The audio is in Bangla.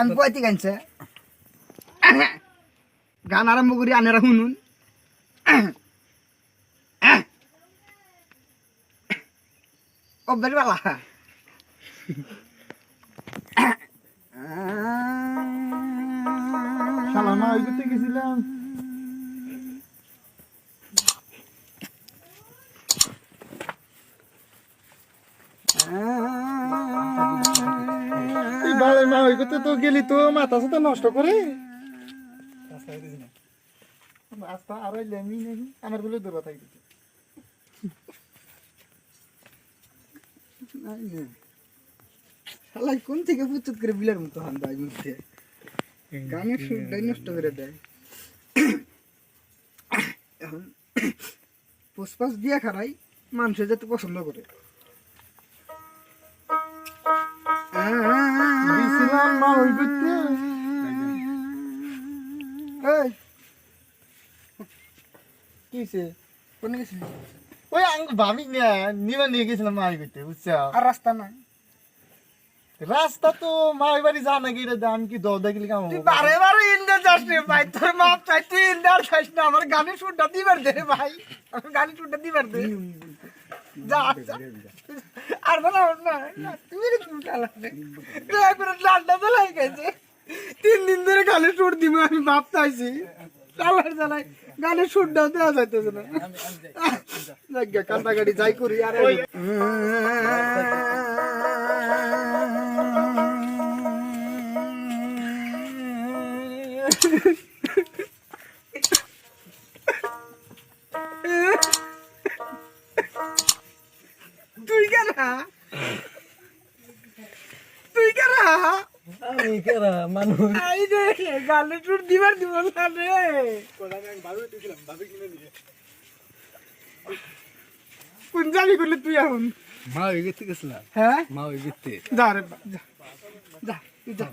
আমি কয়তে গাইছে গান আরম্ভ করি আনেরা শুনুন অভ্যাস বালা শালা মা ওই করতে গেছিলাম এই বালে মা ওই করতে তো গেলি তো মাথা সাথে নষ্ট করে। আস্তা আর লেমি নাকি আমার বলে দূর থাকি। শালা কোন থেকে পুচুত করে বিলের মতো হান দেয় মধ্যে গানের সুরটাই নষ্ট করে দেয়। এখন পুষ্পাস দিয়া খারাই মানুষের যাতে পছন্দ করে। মা ওই করতে এই, কিসে কোনে গেছিস? ওই আং ভাবি নিয়ে নিবা নিয়ে গেছিলাম মা ওই করতে বুঝছ আর রাস্তা নাই রাস্তা তো মা ওই বাড়ি যা নাকি এটা আমি কি দৌড় দেখলি কেমন তুই বারে বারে ইন্দার যাস রে ভাই তোর মাপ চাই তুই ইন্দার চাইস না আমার গানের সুরটা দিবার দে ভাই আমার গানের সুরটা দিবার দে যা। আর না না, তুমি তুমি কালা রে করে লালটা জ্বালাই গেছে। তিন দিন ধরে গানের সুর দিব আমি বাপ চাইছি কালার জ্বালাই গানের সুরটাও দেওয়া যাইতেছে না। কান্দাকাটি যাই করি আর তুই কেন তুই কেন আমি কেরা মানুষ। আই রে গালে টুর দিবার দিব না রে। কোন জানি করলে তুই এখন? মা ওই গেতে গেছিলাম হ্যাঁ? মা ওই গেতে। যা রে বা, যা যা তুই যা।